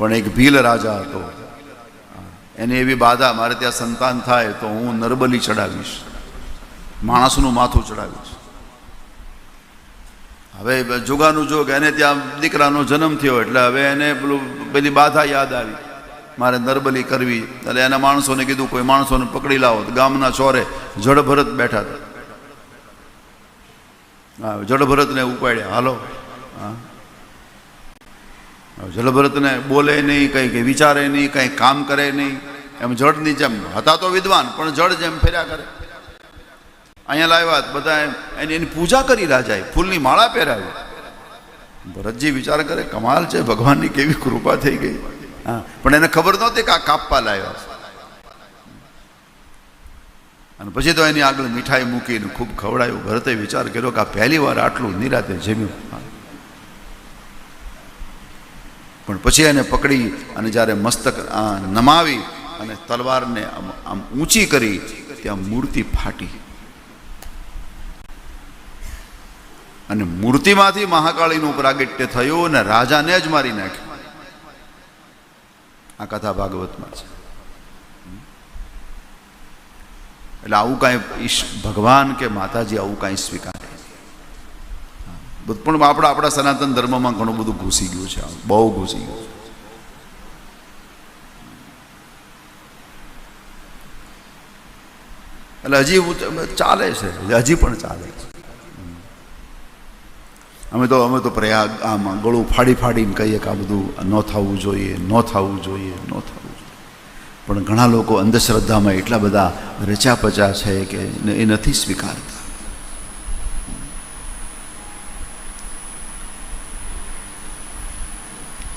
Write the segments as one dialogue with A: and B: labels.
A: પણ એક ભીલ રાજા હતો. એને એવી બાધા, મારે ત્યાં સંતાન થાય તો હું નરબલી ચડાવીશ. માણસનું માથું ચડાવીશ. હવે જોગાનું જોગ, એને ત્યાં દીકરાનો જન્મ થયો એટલે હવે એને પેલું પેલી બાધા યાદ આવી. મારે નરબલી કરવી. એટલે એના માણસોને કીધું, કોઈ માણસોને પકડી લાવો. ગામના ચોરે જડભરત બેઠા હતા. જડભરતને ઉપાડ્યા, હાલો. હા. જલભરતને બોલે નહીં કંઈ કંઈ વિચારે નહીં કંઈ કામ કરે નહીં. એમ જળની જેમ હતા તો વિદ્વાન, પણ જળ જેમ ફેર્યા કરે. અહીંયા લાવ્યા બધા એમ, એની એની પૂજા કરી રાજાએ ફૂલની માળા પહેરાવી. ભરતજી વિચાર કરે, કમાલ છે, ભગવાનની કેવી કૃપા થઈ ગઈ. હા, પણ એને ખબર નહોતી કે આ કાપવા લાવ્યા અને પછી તો એની આગળ મીઠાઈ મૂકીને ખૂબ ખવડાયું. ભરતે વિચાર કર્યો કે આ પહેલી વાર આટલું નિરાતે જમ્યું. પણ પછી એને પકડી અને જ્યારે મસ્તક નમાવી અને તલવારને આમ ઊંચી કરી, ત્યાં મૂર્તિ ફાટી. અને મૂર્તિમાંથી મહાકાળીનું પ્રાગટ્ય થયું અને રાજાને જ મારી નાખ્યું. આ કથા ભાગવતમાં છે. એટલે આવું કાંઈ ભગવાન કે માતાજી આવું કાંઈ સ્વીકારે પણ આપણા આપણા સનાતન ધર્મમાં ઘણું બધું ઘૂસી ગયું છે. બહુ ઘૂસી ગયું એટલે હજી ચાલે છે. હજી પણ ચાલે છે. અમે તો અમે તો પ્રયાગ આમાં ગળું ફાડી ફાડીને કહીએ કે આ બધું ન થવું જોઈએ, ન થવું જોઈએ, ન થવું જોઈએ. પણ ઘણા લોકો અંધશ્રદ્ધામાં એટલા બધા રચા પચા છે કે એ નથી સ્વીકારતા.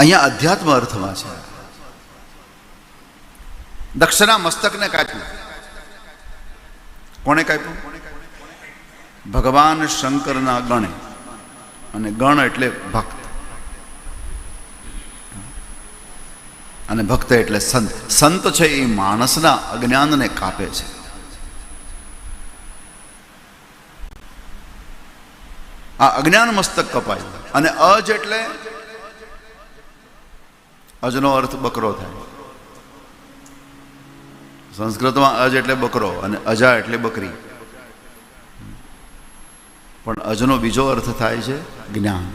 A: અહીંયા અધ્યાત્મ અર્થમાં છે. દક્ષના મસ્તકને કાપ્યું. કોણે કાપ્યું? ભગવાન શંકરના ગણે. અને ગણ એટલે ભક્ત. અને ભક્ત એટલે સંત. સંત છે એ માણસના અજ્ઞાનને કાપે છે. આ અજ્ઞાન મસ્તક કપાય. અને અજ એટલે અજનો અર્થ બકરો થાય. સંસ્કૃતમાં અજ એટલે બકરો અને અજા એટલે બકરી. પણ અજનો બીજો અર્થ થાય છે જ્ઞાન.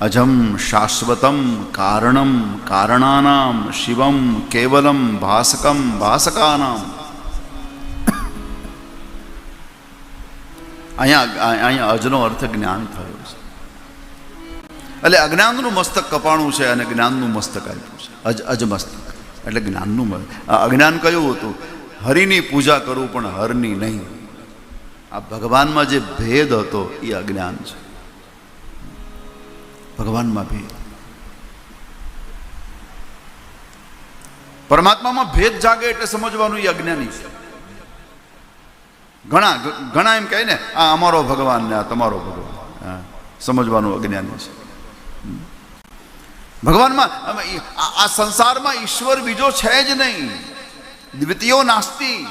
A: અજમ શાશ્વતમ કારણમ કારણાનામ શિવમ કેવલમ ભાસકમ ભાસકાનામ. અહીંયા અહીંયા અજનો અર્થ જ્ઞાન થયો છે. એટલે અજ્ઞાનનું મસ્તક કપાણું છે અને જ્ઞાનનું મસ્તક આપ્યું છે. અજ, અજમસ્તક. એટલે જ્ઞાનનું અજ્ઞાન કયું હતું? હરિની પૂજા કરું પણ હરની નહીં. આ ભગવાનમાં જે ભેદ હતો એ અજ્ઞાન છે. ભગવાનમાં ભેદ. પરમાત્મામાં ભેદ જાગે એટલે સમજવાનું એ અજ્ઞાની છે. ઘણા ઘણા એમ કહે ને, આ અમારો ભગવાન ને આ તમારો ભગવાન. સમજવાનું અજ્ઞાની છે. ભગવાનમાં આ સંસારમાં ઈશ્વર બીજો છે જ નહીં. દ્વિતીયો નાસ્તી.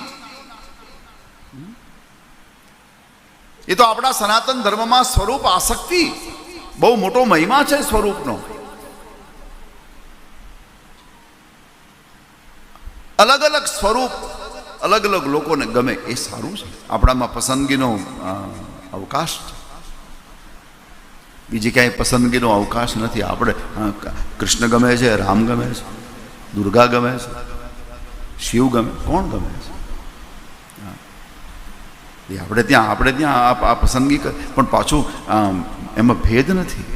A: એ તો આપણા સનાતન ધર્મમાં સ્વરૂપ આસક્તિ, બહુ મોટો મહિમા છે સ્વરૂપનો. અલગ અલગ સ્વરૂપ, અલગ અલગ લોકોને ગમે એ સારું છે. આપણામાં પસંદગીનો અવકાશ છે. બીજી ક્યાંય પસંદગીનો અવકાશ નથી આપણે કૃષ્ણ ગમે છે રામ ગમે છે દુર્ગા ગમે છે શિવ ગમે કોણ ગમે છે એ આપણે ત્યાં આપણે ત્યાં આ પસંદગી પણ પાછું એમાં ભેદ નથી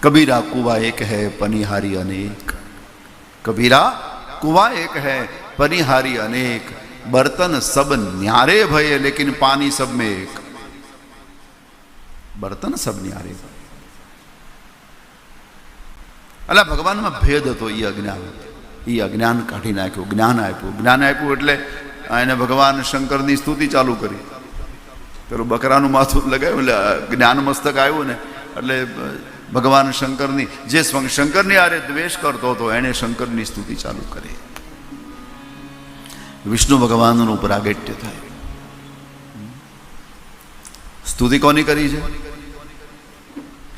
A: કબીરા કુવા એક હૈ પનિહારી અનેક કબીરા કુવા એક હૈ પનિહારી અનેક બર્તન સબ ન્યારે ભય લેકિન પાણી સબ મેં એક बर्तन सब न्यारे એટલે ભગવાનમાં ભેદ હતો એ અજ્ઞાન. એ અજ્ઞાન કાઢી નાખ્યું, જ્ઞાન આપ્યું. જ્ઞાન આપ્યું એટલે એને ભગવાન શંકરની સ્તુતિ ચાલુ કરી. પેલું બકરાનું માથું લગાવ્યું, એટલે જ્ઞાન મસ્તક આવ્યું ને, એટલે ભગવાન શંકરની, જે શંકરની આરે દ્વેષ કરતો હતો, એણે શંકરની સ્તુતિ ચાલુ કરી. વિષ્ણુ ભગવાનનું પ્રાગટ્ય થાય. સ્તુતિ કોની કરી છે?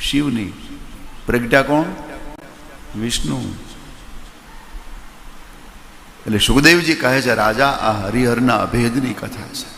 A: શિવની. પ્રગટા કોણ? વિષ્ણુ. એટલે સુખદેવજી કહે છે રાજા આ હરિહરના અભેદની કથા છે.